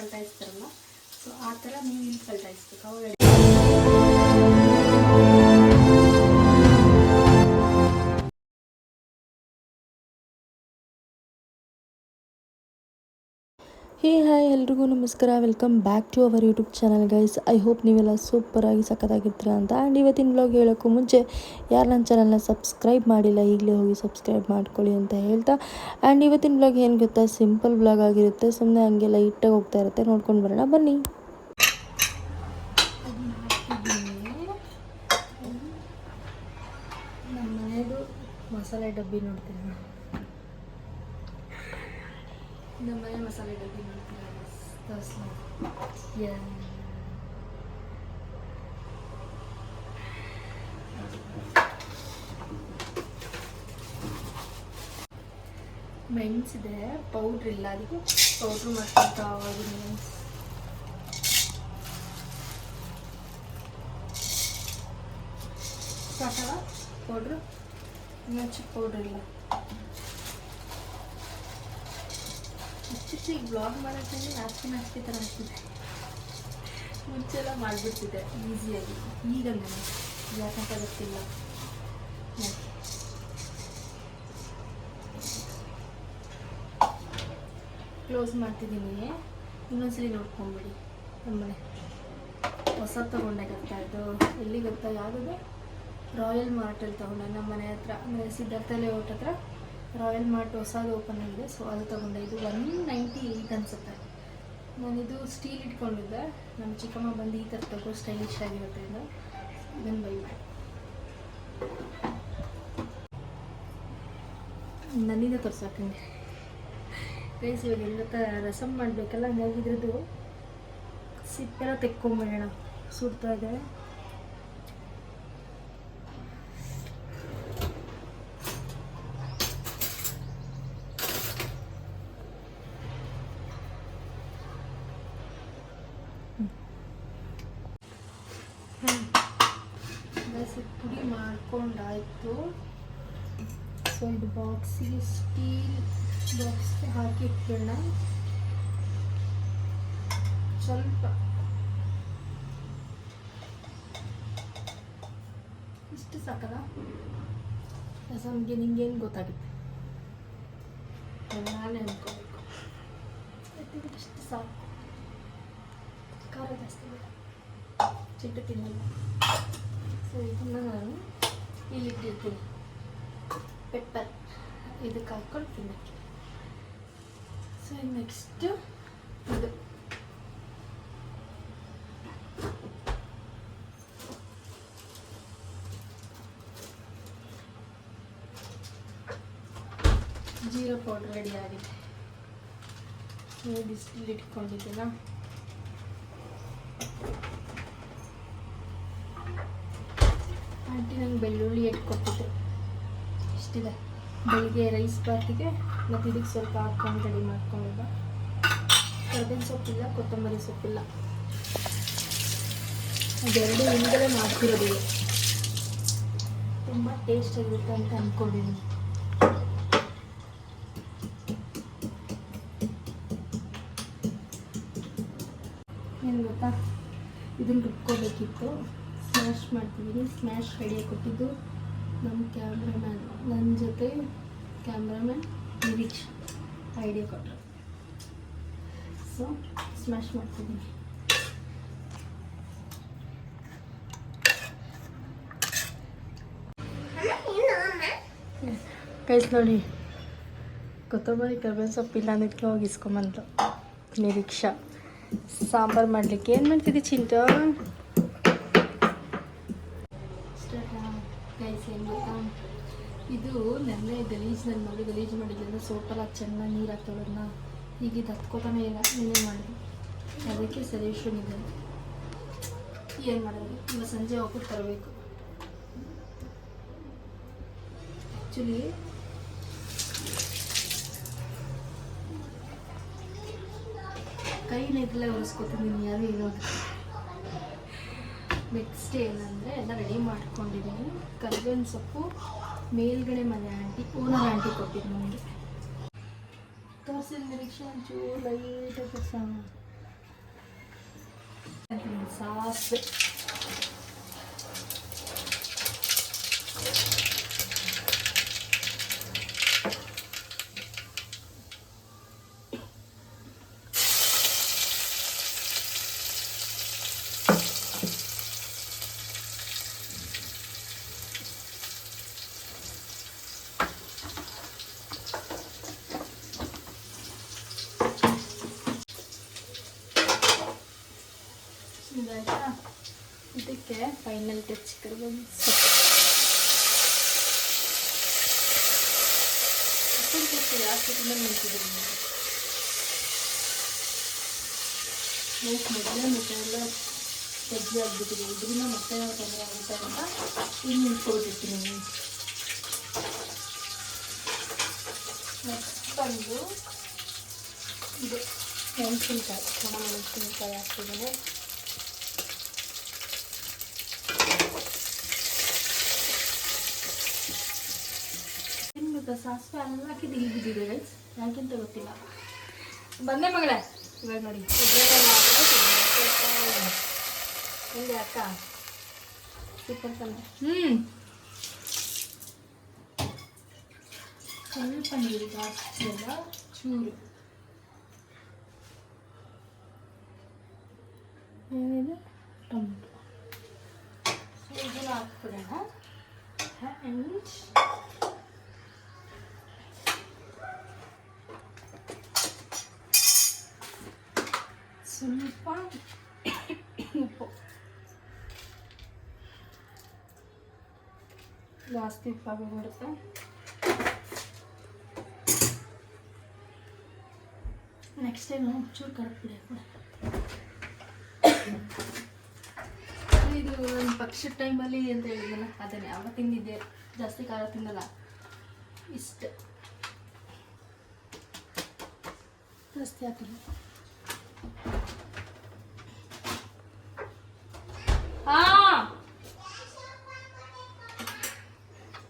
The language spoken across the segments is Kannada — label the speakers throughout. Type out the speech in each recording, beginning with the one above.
Speaker 1: ಕಲ್ಟಾಯಿಸ್ತಾರಲ್ಲ ಸೊ ಆ ಥರ ನೀವು ಇಲ್ಲಿ ಕಲ್ಟಾಯಿಸ್ಬೇಕು ಅವಾಗ
Speaker 2: ಹೇ ಹಾಯ್ ಎಲ್ರಿಗೂ ನಮಸ್ಕಾರ. Welcome back to our YouTube channel guys I hope ನೀವೆಲ್ಲ ಸೂಪರಾಗಿ ಸಖತ್ತಾಗಿರ್ತೀರ ಅಂತ. ಆ್ಯಂಡ್ ಇವತ್ತಿನ ಬ್ಲಾಗ್ ಹೇಳೋಕ್ಕೂ ಮುಂಚೆ ಯಾರು ನನ್ನ ಚಾನಲ್ನ ಸಬ್ಸ್ಕ್ರೈಬ್ ಮಾಡಿಲ್ಲ, ಈಗಲೇ ಹೋಗಿ ಸಬ್ಸ್ಕ್ರೈಬ್ ಮಾಡ್ಕೊಳ್ಳಿ ಅಂತ ಹೇಳ್ತಾ. ಆ್ಯಂಡ್ ಇವತ್ತಿನ ಬ್ಲಾಗ್ ಏನು ಗೊತ್ತಾ? ಸಿಂಪಲ್ ಬ್ಲಾಗ್ ಆಗಿರುತ್ತೆ. ಸುಮ್ಮನೆ ಹಂಗೆ ಲೈಟಾಗಿ ಹೋಗ್ತಾ ಇರುತ್ತೆ. ನೋಡ್ಕೊಂಡು ಬರೋಣ. ಬನ್ನಿ.
Speaker 1: ಮಸಾಲೆ ಡಬ್ಬಿ ನೋಡ್ತೀನಿ ನಾನು. ನಮ್ಮ ಮನೆ ಮಸಾಲೆ ಡಬ್ಬಿ ತೋರಿಸ್ಲಾ ಯಾ ಮೆಣಸಿದೆ ಪೌಡ್ರ್ ಇಲ್ಲ ಅದಕ್ಕೆ ಪೌಡ್ರ್ ಮಾಡ್ಕೊತಾ ಹೋಗಿದ್ದೀನಿ ಸಾಕಲ್ಲ ಪೌಡ್ರು ಇನ್ನೊಂಚು ಪೌಡ್ರ್ ಇಲ್ಲ ಇತ್ತೀಚೆಗೆ ಬ್ಲಾಗ್ ಮಾಡೋಕ್ಕೆ ನಾಚಿಕೆ ನಾಚಿಕೆ ಥರ ಆಗ್ತಿದೆ. ಮುಂಚೆಲ್ಲ ಮಾಡಿಬಿಡ್ತಿದ್ದೆ ಈಸಿಯಾಗಿ ಈಗ ನಾನು. ಯಾಕಂತ ಗೊತ್ತಿಲ್ಲ. ಕ್ಲೋಸ್ ಮಾಡ್ತಿದ್ದೀನಿ. ಇನ್ನೊಂದ್ಸಲಿ ನೋಡ್ಕೊಂಬಿಡಿ. ನಮ್ಮನೆ. ಹೊಸ ತೊಗೊಂಡೆ ಗೊತ್ತಾ ಇದು ಎಲ್ಲಿ ಗೊತ್ತಾ ಯಾವುದದು? ರಾಯಲ್ ಮಾರ್ಟಲ್ಲಿ ತೊಗೊಂಡೆ. ನಮ್ಮ ಮನೆ ಹತ್ರ, ಅಂದರೆ ಲೇಔಟ್ ಹತ್ರ. ರಾಯಲ್ ಮಾರ್ಟ್ ಹೊಸದು ಓಪನ್ ಆಗಿದೆ. ಸೊ ಅದು ತೊಗೊಂಡೆ. ಇದು ಒನ್ ನೈಂಟಿ ಏಯ್ಟ್ ಅನಿಸುತ್ತೆ. ನಾನಿದು ಸ್ಟೀಲ್ ಇಟ್ಕೊಂಡಿದ್ದೆ. ನಮ್ಮ ಚಿಕ್ಕಮ್ಮ ಬಂದು ಈ ಥರ ತಗೋ ಸ್ಟೈಲಿಶ್ ಆಗಿರುತ್ತೆ ಇದು. ಇದನ್ನು ಬೈ ಮಾಡಿ. ನನ್ನಿಂದ ತೋರ್ಸಕ್ಕಂಗೆ ಬೇಸ್ ಇವಾಗ ಎಲ್ಲ ಗೊತ್ತಾ? ರಸಮ್ ಮಾಡಬೇಕಲ್ಲ ಹಂಗಾಗಿದ್ರದ್ದು ಸಿಪ್ಪೆಲ್ಲ ತೆಕ್ಕೊಂಬಿಡೋಣ. ಸುಡ್ತಾ ಇದೆ. ಗೈಸ್ ಇದು ಪುಡಿ ಮಾಡ್ಕೊಂಡಾಯಿತು. ಸೊ ಇದು ಬಾಕ್ಸಿಗೆ ಸ್ಟೀಲ್ ಬಾಕ್ಸ್ಗೆ ಹಾಕಿ ಇಟ್ಕೊಳ್ಳೋಣ ಸ್ವಲ್ಪ. ಇಷ್ಟು ಸಾಕಲ್ಲ? ರಸಮ್ಗೆ ನಿಂಗೇನು ಗೊತ್ತಾಗುತ್ತೆ? ನಾನೇ ಅನ್ಕೋಬೇಕು. ಇದು ಇಷ್ಟು ಸಾಕು. ಖಾರ ಜಾಸ್ತಿ ಬೇಡ. ಚಿಟ್ಟು ತಿನ್ನಲ್ಲ. ಇದನ್ನು ನಾನು ಇಲ್ಲಿ ಇಟ್ಟಿರ್ತೀನಿ ಪೆಪ್ಪರ್ ಇದಕ್ಕೆ ಹಾಕ್ಕೊಂಡು ತಿನ್ನಕ್ಕೆ ಸೊ ನೆಕ್ಸ್ಟ್ ಇದು ಜೀರಾ ಪೌಡರ್ ರೆಡಿ ಆಗಿದೆ ಬಿಸಿಲು ಇಟ್ಕೊಂಡಿದ್ದೀನ ಆಂಟಿ ಎಟ್ಟು ಕೊಟ್ಬಿಟ್ಟು ಇಷ್ಟಿದೆ. ಬೆಳಿಗ್ಗೆ ರೈಸ್ ಬಾತಿಗೆ, ಮತ್ತು ಇದಕ್ಕೆ ಸ್ವಲ್ಪ ಹಾಕ್ಕೊಂಡು ರೆಡಿ ಮಾಡ್ಕೊಂಡಿದ್ದೆ. ಕರ್ಬೇವಿನ ಸೊಪ್ಪಿಲ್ಲ ಕೊತ್ತಂಬರಿ ಸೊಪ್ಪಿಲ್ಲ ಅದೆರಡು ಹಿಂದಲೇ ಮಾಡ್ತಿರೋದು ತುಂಬ ಟೇಸ್ಟ್ ಆಗಿರುತ್ತೆ ಅಂತ ಅಂದ್ಕೊಂಡಿದ್ದೀನಿ ಏನು ಗೊತ್ತಾ? ಇದನ್ನು ರುಬ್ಕೋಬೇಕಿತ್ತು. ಸ್ಮ್ಯಾಶ್ ಮಾಡ್ತಿದ್ದೀನಿ ಸ್ಮ್ಯಾಶ್ ರೆಡಿಯಾಗಿ ಕೊಟ್ಟಿದ್ದು ನಮ್ಮ ಕ್ಯಾಮ್ರಾಮ್ಯಾನ್ ನನ್ನ ಜೊತೆ ಕ್ಯಾಮ್ರಾಮ್ಯಾನ್ ನಿರೀಕ್ಷ್ ಐಡಿಯಾ ಕೊಟ್ಟರು ಸೊ ಸ್ಮ್ಯಾಶ್ ಮಾಡ್ತಿದ್ದೀನಿ ಕೈಸ್ ನೋಡಿ, ಕೊತ್ತಂಬರಿ ಕರ್ಬೇವಿನ ಸೊಪ್ಪಿಲ್ಲ ಅಂದಿದ್ಕೆ ಹೋಗಿ ಇಸ್ಕೊಂಬಂದು ನಿರೀಕ್ಷಾ. ಸಾಂಬಾರು ಮಾಡಲಿಕ್ಕೆ ಏನು ಮಾಡ್ತಿದ್ದೆ ಚಿಂಟು? ಮಾಡಿದ್ರಿಂದ ಸೋಪೆಲ್ಲ ಚೆನ್ನಾಗಿ ನೀರು ಹಾಕ್ತೋಳನ್ನ ಈಗ ಇದು ಹತ್ಕೋತಾನೆ ಇಲ್ಲ ನೆನೆ ಮಾಡಿದ್ರು ಅದಕ್ಕೆ ಸೊಲ್ಯೂಷನ್ ಇದೆ. ಏನು ಮಾಡೋದು? ಇವಾಗ ಸಂಜೆ ಹೋಗ್ಬಿಟ್ಟು ತರಬೇಕು. ಆ್ಯಕ್ಚುಲಿ ಕೈ ನೆಗ್ಲೆ ಒರೆಸ್ಕೊತಿದ್ದೀನಿ ಯಾರು ಇರೋದು ನೆಕ್ಸ್ಟ್ ಏನಂದರೆ, ಎಲ್ಲ ರೆಡಿ ಮಾಡ್ಕೊಂಡಿದ್ದೀನಿ. ಕರ್ಬೇವಿನ ಸೊಪ್ಪು ಮೇಲ್ಗಡೆ ಮನೆ ಆಂಟಿ ಓನರ್ ಆಂಟಿ ಕೊಟ್ಟಿದ್ದೀನಿ ನನಗೆ നിരീക്ഷണം ചൂടായിട്ട് സാസ് ಫೈನಲ್ ಟಚ್ ನೋವು ಮೊದಲೇ ಮತ್ತೆ ಎಲ್ಲ ತೆಗ್ದು ಆಗ್ಬಿಟ್ಟಿದೆ. ಇದರಿಂದ ಮತ್ತೆ ತೊಂದರೆ ಆಗುತ್ತೆ ಅಂತ ಇಲ್ಲಿ ನಿಂತ್ಕೊಬಿಟ್ಟಿರ್ತೀನಿ ನೆಕ್ಸ್ಟ್ ಬಂದು ಇದು ಮೆಣಸಿನ್ಕಾಯಿ ಒಣ ಮೆಣಸಿನ್ಕಾಯಿ ಹಾಕ್ತಿದ್ದೀನಿ ಏನು ಗೊತ್ತಾ ಸಾಸಿವೆ ಎಲ್ಲ ಹಾಕಿದ್ದು ಇಲ್ಲಿ ಬಿದ್ದಿದೆ ಗೈಸ್ ಯಾಕೆಂತ ಗೊತ್ತಿಲ್ಲ ಬಂದೆ ಮಗಳೇ ಇವಾಗ ನೋಡಿ ಎಲ್ಲಿ ಅಕ್ಕ ಸೂಪರ್ ತಂದೆ ಹ್ಞೂ ಸ್ವಲ್ಪ ನೀರು ಜಾಸ್ತಿ ಅಲ್ಲ ಚೂರು ಏನಿದೆ ಟೊಮೆಟೊ ಸೊ ಇದನ್ನ ಹಾಕ್ಬಿಡೋಣ ಆ್ಯಂಡ್ ಸ್ವಲ್ಪ ಉಪ್ಪು ಜಾಸ್ತಿ ಉಪ್ಪಾಗಿ ಬರುತ್ತೆ ನೆಕ್ಸ್ಟ್ ಟೈಮ್ ಚೂರು ಕಡಪಿಡಿ ಕೂಡ ಇದು ಒಂದು ಪಕ್ಷದ ಟೈಮಲ್ಲಿ ಅಂತ ಹೇಳಿದ್ನಲ್ಲ ಅದನ್ನೇ. ಅವಾಗ ತಿಂದಿದ್ದೆ. ಜಾಸ್ತಿ ಖಾರ ತಿನ್ನಲ್ಲ. ಇಷ್ಟ. ಜಾಸ್ತಿ ಹಾಕಿಲ್ಲ. ಹಾ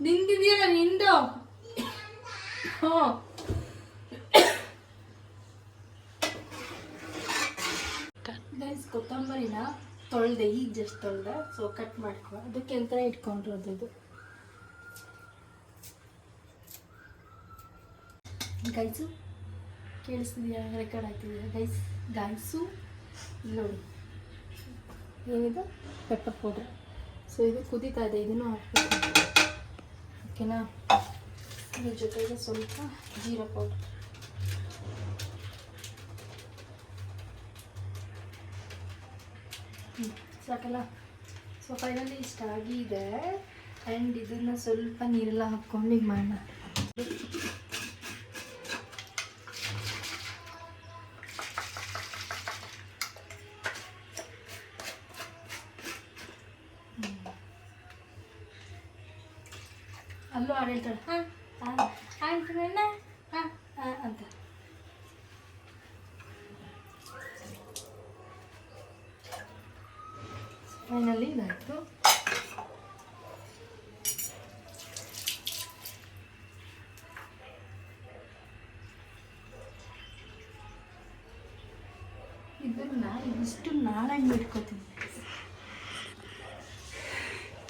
Speaker 1: ನಿಂದಿದೆಯಲ್ಲ ನಿಂದು? ಹ್ಞೂ ಗೈಸ್ ಕೊತ್ತಂಬರಿನ ತೊಳೆದೆ, ಈಗ ಜಸ್ಟ್ ತೊಳೆದೆ. ಸೊ ಕಟ್ ಮಾಡ್ಕೊ. ಅದಕ್ಕೆ ಅಂತ ಇಟ್ಕೊಂಡಿರೋದು ಇದು. ಗೈಸು ಕೇಳಿಸ್ತಿದ್ಯಾ? ರೆಕಾರ್ಡ್ ಆಗ್ತಿದ್ಯಾ? ಗೈಸ್ ಗೈಸು ನೋಡಿ. ಏನಿದು? ಪೆಪ್ಪರ್ ಪೌಡ್ರ್ ಸೊ ಇದು ಕುದೀತಾ ಇದೆ. ಇದನ್ನು ಹಾಕ್ಬೇಕು. ಓಕೆನಾ ಇದ್ರ ಜೊತೆಗೆ ಸ್ವಲ್ಪ ಜೀರಾ ಪೌಡ್ರ್ ಸಾಕಲ್ಲ? ಸೊ ಫೈನಲಿ ಇಷ್ಟ ಆಗಿದೆ. ಆ್ಯಂಡ್ ಇದನ್ನು ಸ್ವಲ್ಪ ನೀರೆಲ್ಲ ಹಾಕ್ಕೊಂಡು ಮಾಡೋಣ ಅಲ್ಲೂ ಹಾಡು ಹೇಳ್ತಾಳೆ ಹಾಂ ಹಾಂ ಆಯ್ತು ನನ್ನ ಹಾಂ ಹಾಂ ಅಂತ ಫೈನಲಿ ಇದಾಯಿತು. ಇದನ್ನ ಇಷ್ಟು ನಾಳೆ ಇಟ್ಕೋತೀನಿ.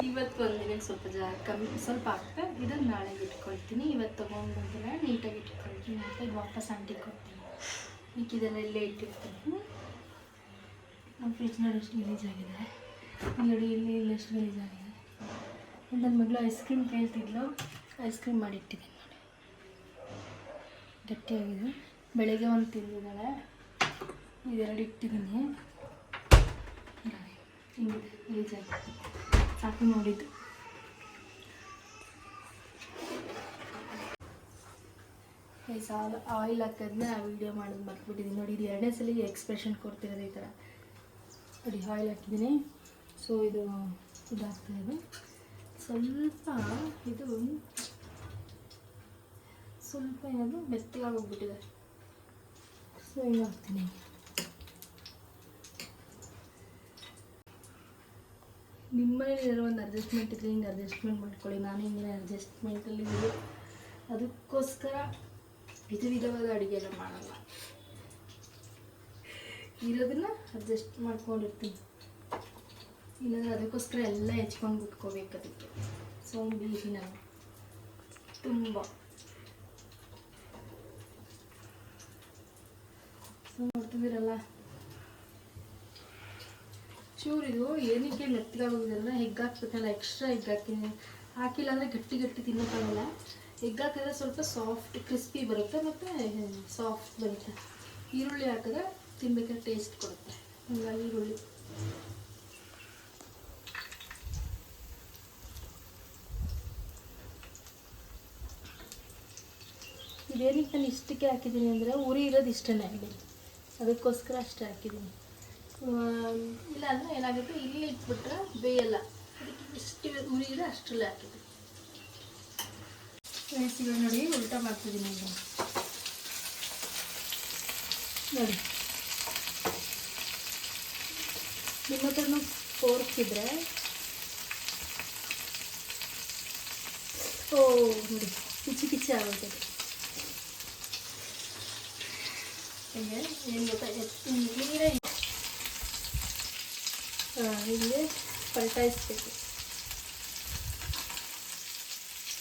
Speaker 1: ಇವತ್ತು ಒಂದಿನ ಸ್ವಲ್ಪ ಜಾ ಕಮ್ಮಿ ಸ್ವಲ್ಪ ಆಗ್ತದೆ ಇದನ್ನು ನಾಳೆ ಇಟ್ಕೊಳ್ತೀನಿ. ಇವತ್ತು ತೊಗೊಂಡು ಬಂದರೆ ನೀಟಾಗಿ ಇಟ್ಕೊಳ್ತೀನಿ. ಮತ್ತು ಇದು ವಾಪಸ್ ಆಂಟಿಗೆ ಕೊಡ್ತೀನಿ. ಮಿಕ್ಕಿದೆಲ್ಲ ಇಲ್ಲೇ ಇಟ್ಟಿರ್ತೀನಿ. ನಮ್ಮ ಫ್ರಿಜ್ನಲ್ಲಿ ಎಷ್ಟು ಗಲೀಜಾಗಿದೆ ನೋಡಿ ಇಲ್ಲಿ ಇಲ್ಲಿ ಎಷ್ಟು ಗಲೀಜಾಗಿದೆ ನನ್ನ ಮಗಳು ಐಸ್ ಕ್ರೀಮ್ ಕೇಳ್ತಿದ್ಲು ಐಸ್ ಕ್ರೀಮ್ ಮಾಡಿಟ್ಟಿದ್ದೀನಿ ನೋಡಿ. ಗಟ್ಟಿಯಾಗಿದೆ. ಬೆಳಗ್ಗೆ ಒಂದು ತಿಂದಿದ್ದಾಳೆ. ಇದೆರಡು ಇಟ್ಟಿದ್ದೀನಿ. ಹಿಂಗಿದೆ ಗಲೀಜಾಗಿದೆ ಸಾಕು ನೋಡಿದ್ದು. ಸಾಲ ಆಯಿಲ್ ಹಾಕೋದನ್ನ ವೀಡಿಯೋ ಮಾಡೋದು ಮರ್ತ್ಬಿಟ್ಟಿದ್ದೀನಿ. ನೋಡಿ, ಇದು ಎರಡನೇ ಸಲ ಎಕ್ಸ್ಪ್ರೆಷನ್ ಕೊಡ್ತಿರೋದು ಈ ಥರ ನೋಡಿ ಆಯಿಲ್ ಹಾಕಿದ್ದೀನಿ. ಸೊ, ಇದು ಇದಾಗ್ತಾ ಇದೆ. ಸ್ವಲ್ಪ ಇದು ಸ್ವಲ್ಪ ಏನದು ಮೆತ್ತಗಾಗಿ ಹೋಗ್ಬಿಟ್ಟಿದೆ. ಸೊ ಹಾಕ್ತೀನಿ ನಿಮ್ಮನೇಲಿರೋ ಒಂದು ಅಡ್ಜಸ್ಟ್ಮೆಂಟ್ ಇದ್ರೆ ಹಿಂಗೆ ಅಡ್ಜಸ್ಟ್ಮೆಂಟ್ ಮಾಡ್ಕೊಳ್ಳಿ. ನಾನು ಹಿಂಗೆ ಅಡ್ಜಸ್ಟ್ಮೆಂಟಲ್ಲಿ ಅದಕ್ಕೋಸ್ಕರ ವಿಧ ವಿಧವಾದ ಅಡುಗೆ ಎಲ್ಲ ಮಾಡಲ್ಲ. ಇರೋದನ್ನ ಅಡ್ಜಸ್ಟ್ ಮಾಡ್ಕೊಂಡಿರ್ತೀನಿ. ಇಲ್ಲಾಂದ್ರೆ ಅದಕ್ಕೋಸ್ಕರ ಎಲ್ಲ ಹೆಚ್ಕೊಂಡು ಬಿಟ್ಕೋಬೇಕು ಅದಕ್ಕೆ ಸೋಂಬೇರಿ ನಾನು ತುಂಬ. ಸೊ ನೋಡ್ತಿದ್ದೀರಲ್ಲ ಚೂರು ಇದು ಏನಕ್ಕೆ ಮೆತ್ತಗಾಗೋದಿಲ್ಲ ಹೆಗ್ಗಾಕ್ಬೇಕಲ್ಲ ಎಕ್ಸ್ಟ್ರಾ ಹೆಗ್ಗಾಕಿದ್ದೀನಿ ಹಾಕಿಲ್ಲ ಅಂದರೆ ಗಟ್ಟಿ ಗಟ್ಟಿ ತಿನ್ನೋಕ್ಕಾಗಲ್ಲ. ಹೆಗ್ಗಾಕಿದ್ರೆ ಸ್ವಲ್ಪ ಸಾಫ್ಟ್ ಕ್ರಿಸ್ಪಿ ಬರುತ್ತೆ ಮತ್ತು ಸಾಫ್ಟ್ ಬರುತ್ತೆ. ಈರುಳ್ಳಿ ಹಾಕಿದ್ರೆ ತಿನ್ಬೇಕಾದ್ರೆ ಟೇಸ್ಟ್ ಕೊಡುತ್ತೆ. ಹಂಗಾಗಿ ಈರುಳ್ಳಿ. ಇದೇನಕ್ಕೆ ನಾನು ಇಷ್ಟಕ್ಕೆ ಹಾಕಿದ್ದೀನಿ ಅಂದರೆ ಉರಿ ಇರೋದು ಇಷ್ಟೇ ಇಲ್ಲಿ ಅದಕ್ಕೋಸ್ಕರ ಅಷ್ಟೇ ಹಾಕಿದ್ದೀನಿ. ಇಲ್ಲ ಅಂದರೆ ಏನಾಗುತ್ತೆ ಇಲ್ಲಿ ಇಟ್ಬಿಟ್ರೆ ಬೇಯಲ್ಲ. ಅದಕ್ಕೆ ಎಷ್ಟು ಉರಿ ಇದೆ ಅಷ್ಟರಲ್ಲೇ ಹಾಕಿದ್ದೀನಿ ನೋಡಿ ಉಲ್ಟಾ ಮಾಡ್ತಿದ್ದೀನಿ ಈಗ. ನೋಡಿ. ನಿಮ್ಮ ಹತ್ರನೂ ಫೋರ್ಕ್ ಇದ್ರೆ. ಓ ನೋಡಿ ಕಿಚಿ ಕಿಚಿ ಆಗೋಯ್ತು ಅದು. ಹೀಗೆ ಏನು ಗೊತ್ತಾ ನೀರೇ ಹೀಗೆ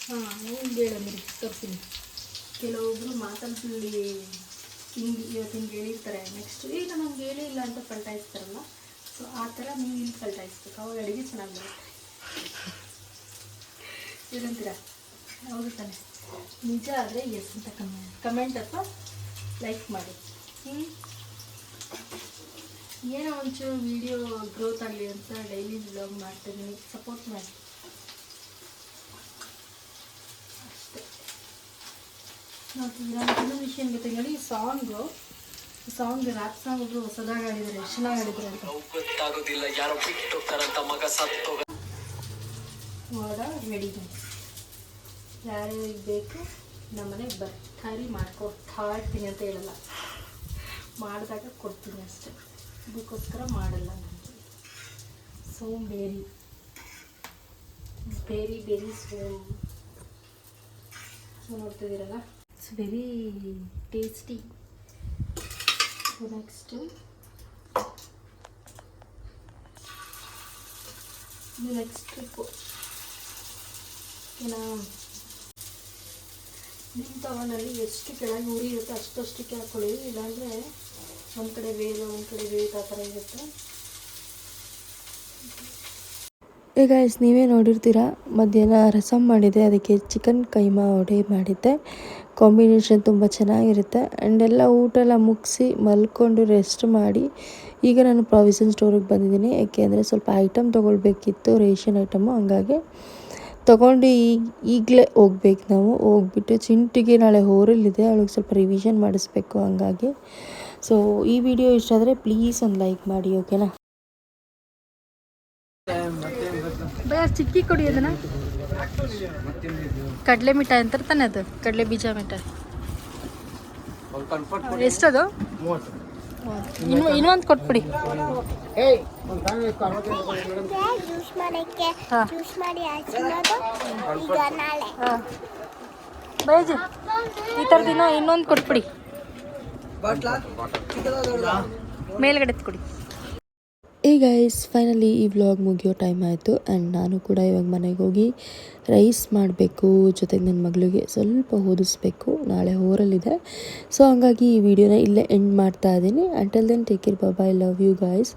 Speaker 1: ಹಾಂ ಏನು ಹೇಳಂದ್ರಿ ತರ್ತೀನಿ ಕೆಲವೊಬ್ಬರು ಮಾತಾಡ್ತಿಲ್ಲಿ ಹಿಂಗೆ ಇವತ್ತು ಹಿಂಗೆ ಹೇಳಿರ್ತಾರೆ ನೆಕ್ಸ್ಟ್ ಈಗ ನಮ್ಗೆ ಹೇಳಿಲ್ಲ ಅಂತ ಪಲ್ಟಾಯಿಸ್ತಾರಲ್ಲ ಸೊ ಆ ಥರ ನೀವು ಇಲ್ಲಿ ಪಲ್ಟಾಯಿಸ್ಬೇಕು ಅವಾಗ ಅಡುಗೆ ಚೆನ್ನಾಗಿ ಬರುತ್ತೆ ಏನಂತೀರ ಹೌದು ತಾನೆ ನಿಜ ಆದರೆ ಎಸ್ ಅಂತ ಕಮೆಂಟ್ ಕಮೆಂಟ್ ಅಥವಾ ಲೈಕ್ ಮಾಡಿ ಏನೋ ಒಂಚೂರು ವಿಡಿಯೋ ಗ್ರೋತ್ ಆಗಲಿ ಅಂತ ಡೈಲಿ ವ್ಲಾಗ್ ಮಾಡ್ತಿದ್ದೀನಿ ಸಪೋರ್ಟ್ ಮಾಡಿ. ಅಷ್ಟೇ. ನೋಡ್ತಿದ್ದೀರಾ? ಇನ್ನೊಂದು ವಿಷಯ ಏನು ಗೊತ್ತಿಲ್ಲ. ನೋಡಿ ಸಾಂಗು ಸಾಂಗ್ ರ್ಯಾಪ್ ಸಾಂಗ್ ಒಬ್ರು ಹೊಸದಾಗಿ ಆಡಿದ್ದಾರೆ ಎಷ್ಟು ಚೆನ್ನಾಗಿ ಆಡಿದ್ದಾರೆ ಅಂತ.
Speaker 3: ಗೊತ್ತಾಗೋದಿಲ್ಲ ಯಾರೋ ಬಿಟ್ಟು ಹೋಗ್ತಾರಂತ ಮಗ
Speaker 1: ಇವಾಗ ರೆಡಿ ಯಾರ್ಯಾರಿಗೆ ಬೇಕು ನಮ್ಮನೆ ಬರ್ತಾರಿ ಮಾಡ್ಕೊಡ್ತಾ ಇರ್ತೀನಿ ಅಂತ ಹೇಳಲ್ಲ. ಮಾಡಿದಾಗ ಕೊಡ್ತೀನಿ ಅಷ್ಟೆ. ಅದಕ್ಕೋಸ್ಕರ ಮಾಡಲ್ಲ ನಾನು ಸೋಂಬೇರಿ. ಬೇರಿ ಬೇರಿ ಸೋಮ್ ನೋಡ್ತಿದ್ದೀರಲ್ಲ? It's very tasty next next trip ಏನಾ? ನಿಮ್ಮ ತವನಲ್ಲಿ ಎಷ್ಟು ಕೆಳಗೆ ಉರಿ ಇರುತ್ತೆ ಅಷ್ಟಷ್ಟಕ್ಕೆ ಹಾಕ್ಕೊಳ್ಳಿ ಇಲ್ಲಾಂದರೆ ಒಂದು ಕಡೆ ಬೇಗ ಒಂದು ಕಡೆ ಬೇಗ ಆ ಥರ ಇರುತ್ತೆ.
Speaker 2: ಈಗ ಎಸ್ ನೀವೇ ನೋಡಿರ್ತೀರಾ, ಮಧ್ಯಾಹ್ನ ರಸಮ್ ಮಾಡಿದೆ, ಅದಕ್ಕೆ ಚಿಕನ್ ಕೈಮಾ ವಡೆ ಮಾಡಿದ್ದೆ. ಕಾಂಬಿನೇಷನ್ ತುಂಬ ಚೆನ್ನಾಗಿರುತ್ತೆ. ಆ್ಯಂಡ್ ಎಲ್ಲ ಊಟ ಎಲ್ಲ ಮುಗಿಸಿ ಮಲ್ಕೊಂಡು ರೆಸ್ಟ್ ಮಾಡಿ, ಈಗ ನಾನು ಪ್ರಾವಿಷನ್ ಸ್ಟೋರಿಗೆ ಬಂದಿದ್ದೀನಿ. ಏಕೆಂದರೆ ಸ್ವಲ್ಪ ಐಟಮ್ ತೊಗೊಳ್ಬೇಕಿತ್ತು, ರೇಷನ್ ಐಟಮು ಹಂಗಾಗಿ ತೊಗೊಂಡು ಈಗ ಈಗಲೇ ಹೋಗ್ಬೇಕು ನಾವು. ಹೋಗ್ಬಿಟ್ಟು ಚಿಂಟಿಗೆ ನಾಳೆ ಹೋರಲ್ಲಿದೆ ಅವಳಿಗೆ ಸ್ವಲ್ಪ ರಿವಿಷನ್ ಮಾಡಿಸ್ಬೇಕು, ಹಂಗಾಗಿ ಸೊ ಈ ವಿಡಿಯೋ ಇಷ್ಟ ಆದರೆ ಪ್ಲೀಸ್ ಒಂದು ಲೈಕ್ ಮಾಡಿ ಓಕೆನಾ
Speaker 1: ಚಿಕ್ಕಿ ಕೊಡಿ ಅದನ್ನ. ಕಡಲೆ ಮಿಠಾಯಿ ಅಂತಾರೆ ತಾನೆ ಅದು ಕಡಲೆ ಬೀಜ ಮಿಠಾಯಿ. ಎಷ್ಟದು? ಇನ್ನು ಇನ್ನೊಂದು ಕೊಟ್ಬಿಡಿ. ಬೈಜಿ ಈ ಥರದ್ದು ಇನ್ನೂ ಇನ್ನೊಂದು ಕೊಟ್ಬಿಡಿ. ಮೇಲ್ಗಡೆ ಕೊಡಿ
Speaker 2: ಈ ಗೈಸ್ ಫೈನಲಿ ಈ ವ್ಲಾಗ್ ಮುಗಿಯೋ ಟೈಮ್ ಆಯಿತು ಆ್ಯಂಡ್ ನಾನು ಕೂಡ ಇವಾಗ ಮನೆಗೆ ಹೋಗಿ ರೈಸ್ ಮಾಡಬೇಕು ಜೊತೆಗೆ ನನ್ನ ಮಗಳಿಗೆ ಸ್ವಲ್ಪ ಓದಿಸ್ಬೇಕು ನಾಳೆ ಹೋರಲ್ಲಿದೆ. ಸೊ ಹಂಗಾಗಿ ಈ ವಿಡಿಯೋನ ಇಲ್ಲೇ ಎಂಡ್ ಮಾಡ್ತಾ ಇದ್ದೀನಿ. Until then take care I love you guys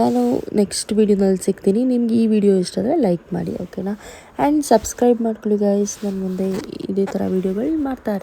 Speaker 2: ನಾನು ನೆಕ್ಸ್ಟ್ ವೀಡಿಯೋನಲ್ಲಿ ಸಿಗ್ತೀನಿ. ನಿಮ್ಗೆ ಈ ವಿಡಿಯೋ ಇಷ್ಟ ಆದರೆ ಲೈಕ್ ಮಾಡಿ ಓಕೆನಾ ಆ್ಯಂಡ್ ಸಬ್ಸ್ಕ್ರೈಬ್ ಮಾಡ್ಕೊಳ್ಳಿ ಗಾಯ್ಸ್ ನಾನು ಮುಂದೆ ಇದೇ ಥರ ವೀಡಿಯೋಗಳು ಮಾಡ್ತಾ ಇರ್ತೀನಿ.